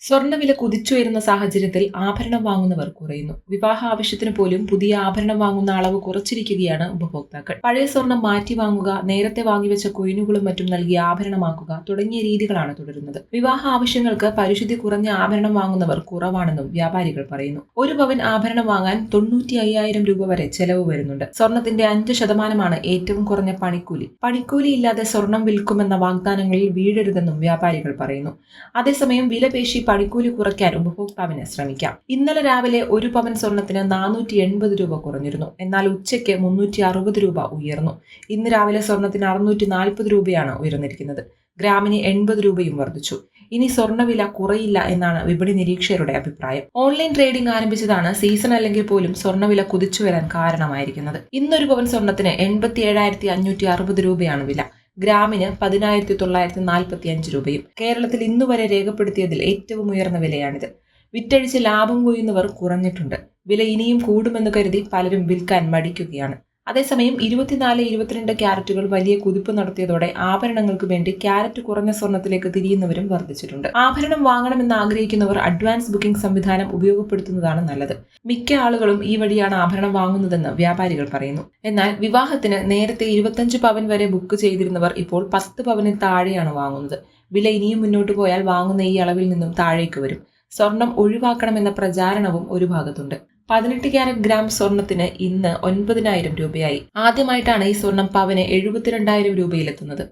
സ്വർണവില കുതിച്ചുയരുന്ന സാഹചര്യത്തിൽ ആഭരണം വാങ്ങുന്നവർ കുറയുന്നു. വിവാഹ ആവശ്യത്തിന് പോലും പുതിയ ആഭരണം വാങ്ങുന്ന അളവ് കുറച്ചിരിക്കുകയാണ് ഉപഭോക്താക്കൾ. പഴയ സ്വർണം മാറ്റി വാങ്ങുക നേരത്തെ വാങ്ങിവെച്ച കൊയിനുകളും മറ്റും നൽകി ആഭരണമാക്കുക തുടങ്ങിയ രീതികളാണ് തുടരുന്നത്. വിവാഹ ആവശ്യങ്ങൾക്ക് പരിശുദ്ധി കുറഞ്ഞ ആഭരണം വാങ്ങുന്നവർ കുറവാണെന്നും വ്യാപാരികൾ പറയുന്നു. ഒരു പവൻ ആഭരണം വാങ്ങാൻ തൊണ്ണൂറ്റി അയ്യായിരം രൂപ വരെ ചെലവ് വരുന്നുണ്ട്. സ്വർണത്തിന്റെ അഞ്ച് ശതമാനമാണ് ഏറ്റവും കുറഞ്ഞ പണിക്കൂലി. പണിക്കൂലി ഇല്ലാതെ സ്വർണം വിൽക്കുമെന്ന വാഗ്ദാനങ്ങളിൽ വീഴരുതെന്നും വ്യാപാരികൾ പറയുന്നു. അതേസമയം വിലപേശി പണിക്കൂലി കുറയ്ക്കാൻ ഉപഭോക്താവിന് ശ്രമിക്കാം. ഇന്നലെ രാവിലെ ഒരു പവൻ സ്വർണത്തിന് നാനൂറ്റി എൺപത് രൂപ കുറഞ്ഞിരുന്നു. എന്നാൽ ഉച്ചയ്ക്ക് മുന്നൂറ്റി അറുപത് രൂപ ഉയർന്നു. ഇന്ന് രാവിലെ സ്വർണത്തിന് അറുന്നൂറ്റി നാൽപ്പത് രൂപയാണ് ഉയർന്നിരിക്കുന്നത്. ഗ്രാമിന് എൺപത് രൂപയും വർദ്ധിച്ചു. ഇനി സ്വർണവില കുറയില്ല എന്നാണ് വിപണി നിരീക്ഷകരുടെ അഭിപ്രായം. ഓൺലൈൻ ട്രേഡിംഗ് ആരംഭിച്ചതാണ് സീസൺ അല്ലെങ്കിൽ പോലും സ്വർണവില കുതിച്ചു വരാൻ കാരണമായിരിക്കുന്നത്. ഇന്നൊരു പവൻ സ്വർണത്തിന് എൺപത്തി ഏഴായിരത്തി അഞ്ഞൂറ്റി അറുപത് രൂപയാണ് വില. ഗ്രാമിന് പതിനായിരത്തി തൊള്ളായിരത്തി നാൽപ്പത്തി അഞ്ച് രൂപയും. കേരളത്തിൽ ഇന്നുവരെ രേഖപ്പെടുത്തിയതിൽ ഏറ്റവും ഉയർന്ന വിലയാണിത്. വിറ്റഴിച്ച് ലാഭം കൊയ്യുന്നവർ കുറഞ്ഞിട്ടുണ്ട്. വില ഇനിയും കൂടുമെന്ന് കരുതി പലരും വിൽക്കാൻ മടിക്കുകയാണ്. അതേസമയം ഇരുപത്തിനാല് ഇരുപത്തിരണ്ട് ക്യാരറ്റുകൾ വലിയ കുതിപ്പ് നടത്തിയതോടെ ആഭരണങ്ങൾക്ക് വേണ്ടി ക്യാരറ്റ് കുറഞ്ഞ സ്വർണത്തിലേക്ക് തിരിയുന്നവരും വർദ്ധിച്ചിട്ടുണ്ട്. ആഭരണം വാങ്ങണമെന്ന് ആഗ്രഹിക്കുന്നവർ അഡ്വാൻസ് ബുക്കിംഗ് സംവിധാനം ഉപയോഗപ്പെടുത്തുന്നതാണ് നല്ലത്. മിക്ക ആളുകളും ഈ വഴിയാണ് ആഭരണം വാങ്ങുന്നതെന്ന് വ്യാപാരികൾ പറയുന്നു. എന്നാൽ വിവാഹത്തിന് നേരത്തെ ഇരുപത്തഞ്ച് പവൻ വരെ ബുക്ക് ചെയ്തിരുന്നവർ ഇപ്പോൾ പത്ത് പവനിൽ താഴെയാണ് വാങ്ങുന്നത്. വില ഇനിയും മുന്നോട്ട് പോയാൽ വാങ്ങുന്ന ഈ അളവിൽ നിന്നും താഴേക്ക് വരും. സ്വർണം ഒഴിവാക്കണമെന്ന പ്രചാരണവും ഒരു ഭാഗത്തുണ്ട്. പതിനെട്ട് ക്യാരറ്റ് ഗ്രാം സ്വർണത്തിന് ഇന്ന് ഒൻപതിനായിരം രൂപയായി. ആദ്യമായിട്ടാണ് ഈ സ്വർണം പവന് എഴുപത്തിരണ്ടായിരം രൂപയിലെത്തുന്നത്.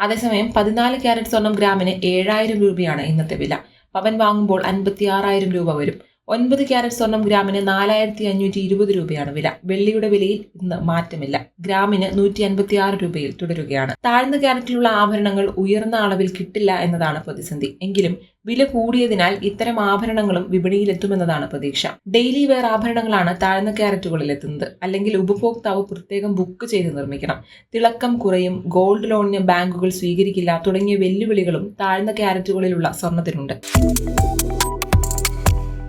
അതേസമയം പതിനാല് ക്യാരറ്റ് സ്വർണം ഗ്രാമിന് ഏഴായിരം രൂപയാണ് ഇന്നത്തെ വില. പവൻ വാങ്ങുമ്പോൾ അൻപത്തി ആറായിരം രൂപ വരും. ഒൻപത് ക്യാരറ്റ് സ്വർണം ഗ്രാമിന് നാലായിരത്തി അഞ്ഞൂറ്റി ഇരുപത് രൂപയാണ് വില. വെള്ളിയുടെ വിലയിൽ ഇന്ന് മാറ്റമില്ല. ഗ്രാമിന് നൂറ്റി അൻപത്തി ആറ് രൂപയിൽ തുടരുകയാണ്. താഴ്ന്ന ക്യാരറ്റിലുള്ള ആഭരണങ്ങൾ ഉയർന്ന അളവിൽ കിട്ടില്ല എന്നതാണ് പ്രതിസന്ധി. എങ്കിലും വില കൂടിയതിനാൽ ഇത്തരം ആഭരണങ്ങളും വിപണിയിലെത്തുമെന്നതാണ് പ്രതീക്ഷ. ഡെയിലി വെയർ ആഭരണങ്ങളാണ് താഴ്ന്ന ക്യാരറ്റുകളിൽ എത്തുന്നത് അല്ലെങ്കിൽ ഉപഭോക്താവ് പ്രത്യേകം ബുക്ക് ചെയ്ത് നിർമ്മിക്കണം. തിളക്കം കുറയും ഗോൾഡ് ലോണിന് ബാങ്കുകൾ സ്വീകരിക്കില്ല തുടങ്ങിയ വെല്ലുവിളികളും താഴ്ന്ന ക്യാരറ്റുകളിലുള്ള സ്വർണത്തിനുണ്ട്.